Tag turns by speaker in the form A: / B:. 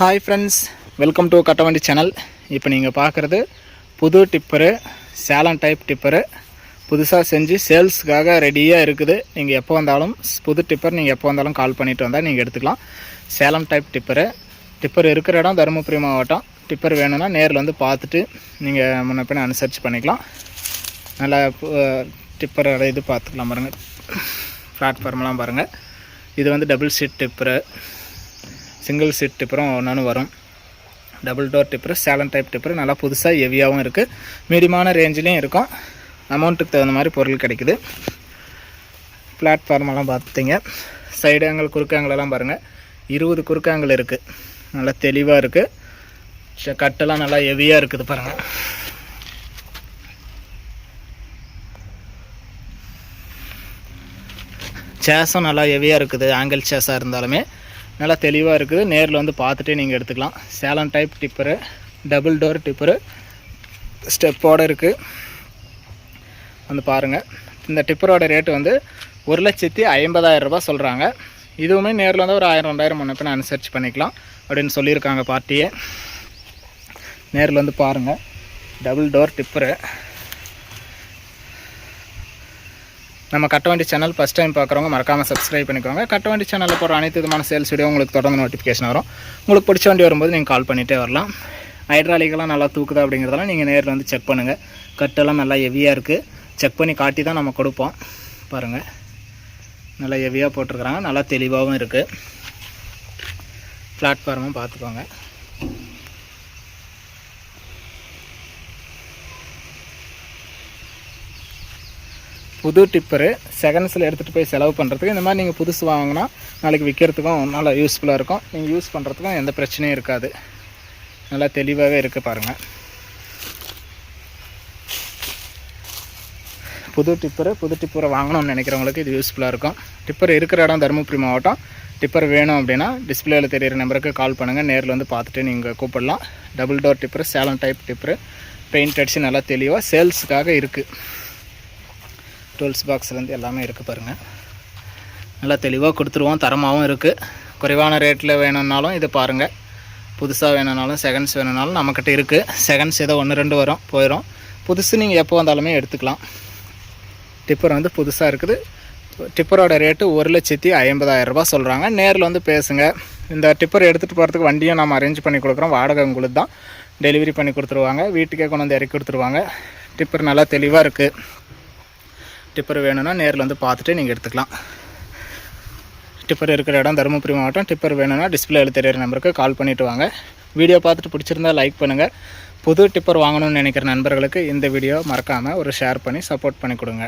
A: Hi friends welcome to Kattavandi channel இப்போ நீங்கள் பார்க்குறது புது டிப்பரு சேலம் டைப் டிப்பரு புதுசாக செஞ்சு சேல்ஸுக்காக ரெடியாக இருக்குது. நீங்கள் எப்போ வந்தாலும் புது டிப்பர் நீங்கள் எப்போ வந்தாலும் கால் பண்ணிட்டு வந்தால் நீங்கள் எடுத்துக்கலாம். சேலம் டைப் டிப்பரு டிப்பர் இருக்கிற இடம் தருமபுரி மாவட்டம். டிப்பர் வேணும்னா நேரில் வந்து பார்த்துட்டு நீங்கள் முன்ன பின்ன அனுசரித்து பண்ணிக்கலாம். நல்லா டிப்பரோட இது பார்த்துக்கலாம் பாருங்கள் பிளாட்ஃபார்ம்லாம் பாருங்கள் இது வந்து double seat tipper single seat டிப்பரும் ஒன்று வரும். Double door tipper Salem type tipper நல்லா புதுசாக ஹெவியாகவும் இருக்குது மீடியமான ரேஞ்சிலையும் இருக்கும். அமௌண்ட்டுக்கு தகுந்த மாதிரி பொருள் கிடைக்குது. பிளாட்ஃபார்மெல்லாம் பார்த்துங்க சைடு ஆங்கிள் குறுக்காங்களெல்லாம் பாருங்கள் இருபது குறுக்காங்கள் இருக்குது நல்லா தெளிவாக இருக்குது கட்டெல்லாம் நல்லா ஹெவியாக இருக்குது பாருங்கள் சேஸும் நல்லா ஹெவியாக இருக்குது. ஆங்கிள் சேஸாக இருந்தாலுமே. நல்லா தெளிவாக இருக்குது. நேரில் வந்து பார்த்துட்டே நீங்கள் எடுத்துக்கலாம். Salem type tipper double door tipper ஸ்டெப்போடு இருக்குது வந்து பாருங்கள் இந்த டிப்பரோட ரேட்டு வந்து ஒரு லட்சத்தி ஐம்பதாயிரம் சொல்கிறாங்க இதுவுமே நேரில் வந்து ஒரு ஆயிரம் ரெண்டாயிரம் முன்னப்பின அனுசரிச்சு பண்ணிக்கலாம் அப்படின்னு சொல்லியிருக்காங்க பார்ட்டியே. நேரில் வந்து பாருங்கள் டபுள் டோர் டிப்பரு நம்ம கட்டவண்டி சேனல் ஃபஸ்ட் டைம் பார்க்குறவங்க மறக்காமல் சப்ஸ்கிரைப் பண்ணிக்கோங்க. கட்டவண்டி சேனலில் போகிற அனைத்து விதமான சேல்ஸ் வீடியோ உங்களுக்கு தொடர்ந்து நோட்டிஃபிகேஷன் வரும். உங்களுக்கு பிடிச்ச வண்டி வரும்போது நீங்கள் கால் பண்ணிகிட்டே வரலாம். ஹைட்ராலிக்கெல்லாம் நல்லா தூக்குதா அப்படிங்கிறதெல்லாம் நீங்கள் நேரில் வந்து செக் பண்ணுங்கள் கட்டெல்லாம் நல்லா ஹெவியாக இருக்குது செக் பண்ணி காட்டி தான் நம்ம கொடுப்போம். பாருங்கள் நல்லா ஹெவியாக போட்டிருக்கிறாங்க. நல்லா தெளிவாகவும் இருக்குது பிளாட்ஃபார்மும் பார்த்துக்கோங்க. புது டிப்பரு செகண்ட்ஸில் எடுத்துகிட்டு போய் செலவு பண்ணுறதுக்கு இந்த மாதிரி நீங்கள் புதுசு வாங்கினா நாளைக்கு விற்கிறதுக்கும் நல்லா யூஸ்ஃபுல்லாக இருக்கும். நீங்கள் யூஸ் பண்ணுறதுக்கும் எந்த பிரச்சனையும் இருக்காது. நல்லா தெளிவாகவே இருக்குது பாருங்கள் புது டிப்பரு புது டிப்பரை வாங்கணும்னு நினைக்கிறவங்களுக்கு இது யூஸ்ஃபுல்லாக இருக்கும். டிப்பர் இருக்கிற இடம் தருமபுரி மாவட்டம். டிப்பர் வேணும் அப்படின்னா டிஸ்பிளேயில் தெரியிற நம்பருக்கு கால் பண்ணுங்கள் நேரில் வந்து பார்த்துட்டு நீங்கள் கூப்பிடலாம். Double door tipper Salem type tipper paint அடித்து நல்லா தெளிவாக சேல்ஸுக்காக இருக்குது டூல்ஸ் பாக்ஸ்லேருந்து எல்லாமே இருக்குது பாருங்கள் நல்லா தெளிவாக கொடுத்துருவோம். தரமாகவும் இருக்குது. குறைவான ரேட்டில் வேணும்னாலும் இது பாருங்கள் புதுசாக வேணும்னாலும் செகண்ட்ஸ் வேணும்னாலும் நம்மக்கிட்ட இருக்குது. செகண்ட்ஸ் ஏதோ ஒன்று ரெண்டு வரும் போயிடும் புதுசு நீங்கள் எப்போ வந்தாலுமே எடுத்துக்கலாம். டிப்பர் வந்து புதுசாக இருக்குது. டிப்பரோட ரேட்டு ஒரு லட்சத்தி ஐம்பதாயிரம் ரூபா சொல்கிறாங்க. நேரில் வந்து பேசுங்க. இந்த டிப்பர் எடுத்துகிட்டு போகிறதுக்கு வண்டியும் நம்ம அரேஞ்ச் பண்ணி கொடுக்குறோம். வாடகை உங்களுக்கு தான். டெலிவரி பண்ணி கொடுத்துருவாங்க. வீட்டுக்கே கொண்டு வந்து இறக்கி கொடுத்துருவாங்க. டிப்பர் நல்லா தெளிவாக இருக்குது. டிப்பர் வேணும்னா நேரில் வந்து பார்த்துட்டு நீங்கள் எடுத்துக்கலாம். டிப்பர் இருக்கிற இடம் தருமபுரி மாவட்டம். டிப்பர் வேணும்னா டிஸ்பிளேயில் தெரியிற நம்பருக்கு கால் பண்ணிவிட்டு வாங்க. வீடியோ பார்த்துட்டு பிடிச்சிருந்தா லைக் பண்ணுங்கள் புது டிப்பர் வாங்கணும்னு நினைக்கிற நண்பர்களுக்கு இந்த வீடியோ மறக்காமல் ஒரு ஷேர் பண்ணி சப்போர்ட் பண்ணி கொடுங்க.